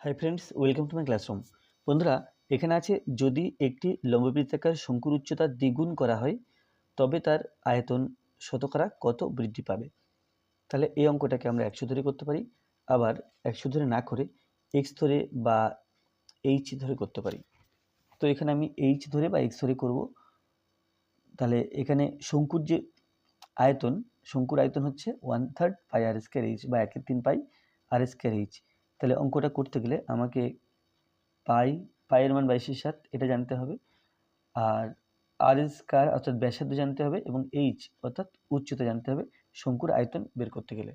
Hi friends welcome to my classroom বন্ধুরা, এখানে আছে যদি একটি লম্ববৃত্তাকার শঙ্কুর উচ্চতা দ্বিগুণ করা হয়, তবে তার আয়তন শতকরা কত বৃদ্ধি পাবে? তাহলে এই অঙ্কটাকে আমরা একশো ধরে করতে পারি, আবার একশো ধরে না করে এক্স ধরে বা এইচ ধরে করতে পারি। তো এখানে আমি এইচ ধরে বা এক্স ধরে করব। তাহলে এখানে শঙ্কুর যে আয়তন, শঙ্কুর আয়তন হচ্ছে one third pi r square h বা একের তিন পাই আর স্কোয়ার এইচ তাহলে অঙ্কটা করতে গেলে আমাকে পাই পায়ের মান বাইশের সাত, এটা জানতে হবে। আর আর স্কোয়ার অর্থাৎ ব্যাসার্ধ জানতে হবে এবং এইচ অর্থাৎ উচ্চতা জানতে হবে শঙ্কুর আয়তন বের করতে গেলে।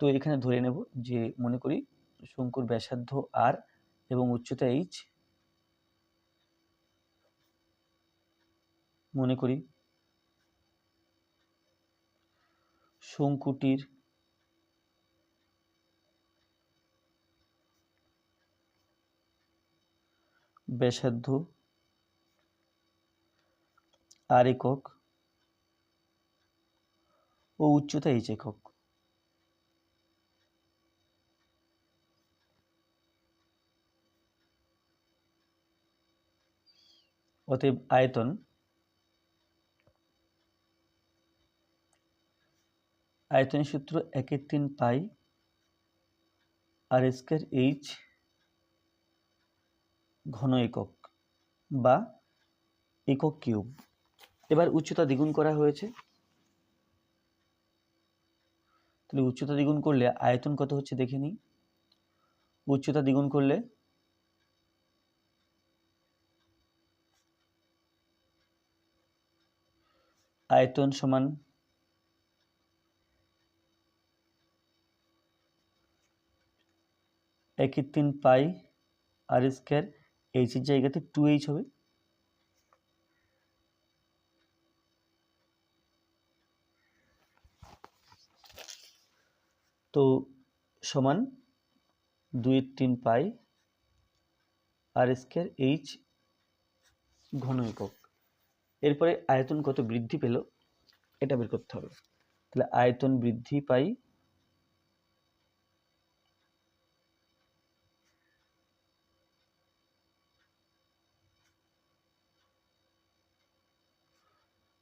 তো এখানে ধরে নেব যে মনে করি শঙ্কুর ব্যাসার্ধ আর এবং উচ্চতা এইচ। মনে করি শঙ্কুটির ব্যাসার্ধ আর একক ও উচ্চতা এইচ একক। অতএব আয়তন আয়তনের সূত্র একের তিন পাই আর স্কোয়ার এইচ ঘন একক বা একক কিউব। এবার উচ্চতা দ্বিগুণ করা হয়েছে। তাহলে উচ্চতা দ্বিগুণ করলে আয়তন কত হচ্ছে দেখে নিই। উচ্চতা দ্বিগুণ করলে আয়তন সমান একের তিন পাই আর স্কোয়ার এইচের জায়গাতে টু এইচ হবে। তো সমান দুই তিন পাই আর স্কোয়ার এইচ ঘন একক এরপরে আয়তন কত বৃদ্ধি পেল, এটা বের করতে হবে। তাহলে আয়তন বৃদ্ধি পাই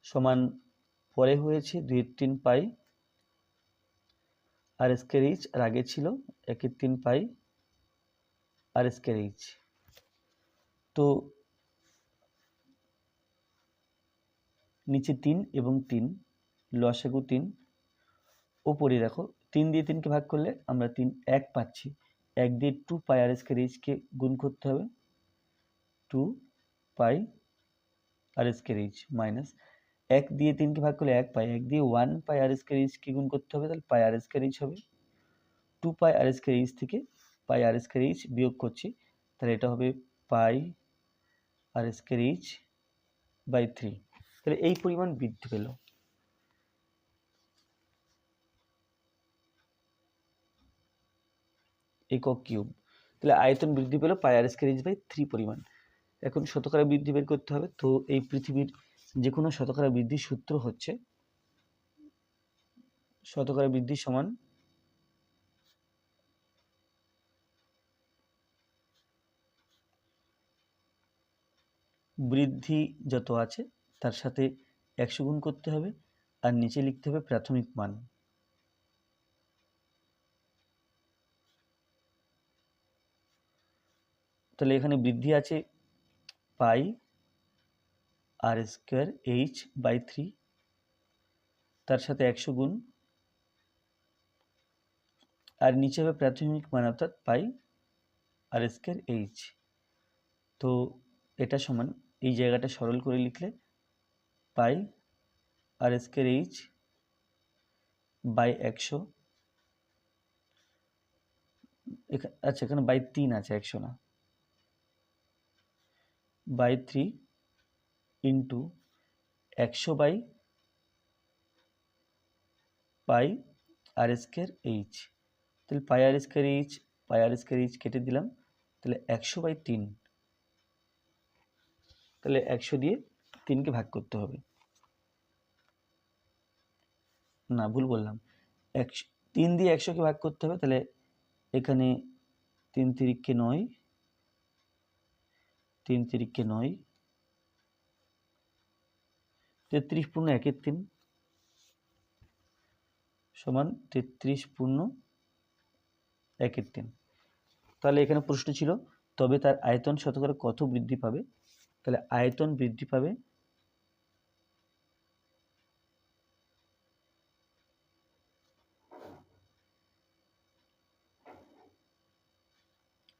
সমান পরে হয়েছে দুই তিন পাই আর স্কোয়ার এইচ আর আগে ছিল একের তিন পাই আর স্কোয়ার এইচ তো নিচে তিন এবং তিন লসাগু তিন, ওপরে দেখো, তিন দিয়ে তিনকে ভাগ করলে আমরা তিন এক পাচ্ছি। এক দিয়ে টু পাই আর স্কোয়ার এইচকে গুণ করতে হবে। Two pi r square h minus এক দিয়ে তিনকে ভাগ করলে এক পাই, এক দিয়ে ওয়ান পাই আর স্কোয়ার এইচকে গুণ করতে হবে? তাহলে পাই আর স্কোয়ার এইচ হবে। Two pi r square h থেকে পাই আর স্কোয়ার এইচ বিয়োগ করছি। তাহলে এটা হবে pi r square h by three তাহলে এই পরিমাণ বৃদ্ধি পেল। একক কিউব তাহলে আয়তন বৃদ্ধি পেল pi r square h by three পরিমাণ। এখন শতকরা বৃদ্ধি বের করতে হবে। তো এই পৃথিবীর যে কোনো শতকরা বৃদ্ধির সূত্র হচ্ছে শতকরা বৃদ্ধি সমান বৃদ্ধি যত আছে তার সাথে একশো গুণ করতে হবে আর নিচে লিখতে হবে প্রাথমিক মান। তাহলে এখানে বৃদ্ধি আছে pi r square h by three, তার সাথে একশো গুণ। আর নিচে হবে প্রাথমিক মান অর্থাৎ পাই আর স্কোয়ার এইচ। তো এটা সমান, এই জায়গাটা সরল করে লিখলে pi r square h by একশো। আচ্ছা এখানে বাই তিন আছে, একশো না। বাই থ্রি ইন্টু একশো by pi r square h তাহলে pi r square h pi r square h কেটে দিলাম। তাহলে একশো বাই তিন। তাহলে একশো দিয়ে তিনকে ভাগ করতে হবে। না, ভুল বললাম। একশো, তিন দিয়ে একশোকে ভাগ করতে হবে, তাহলে এখানে তিন তিরিককে নয় তিন তিরিককে নয়। তেত্রিশ পূর্ণ একের তিন। সমান তেত্রিশ পূর্ণ একের তিন। তাহলে এখানে প্রশ্ন ছিল, তবে তার আয়তন শতকরা কত বৃদ্ধি পাবে? তাহলে আয়তন বৃদ্ধি পাবে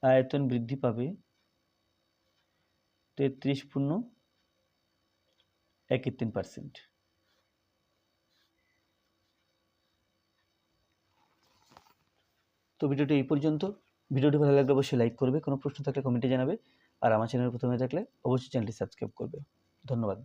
আয়তন বৃদ্ধি পাবে তেত্রিশ পূর্ণ একই তিন পার্সেন্ট তো ভিডিওটি এই পর্যন্ত। ভিডিওটি ভালো লাগলে অবশ্যই লাইক করবে, কোনো প্রশ্ন থাকলে কমেন্টে জানাবে। আর আমার চ্যানেল প্রথমে থাকলে অবশ্যই চ্যানেলটি সাবস্ক্রাইব করবে। ধন্যবাদ।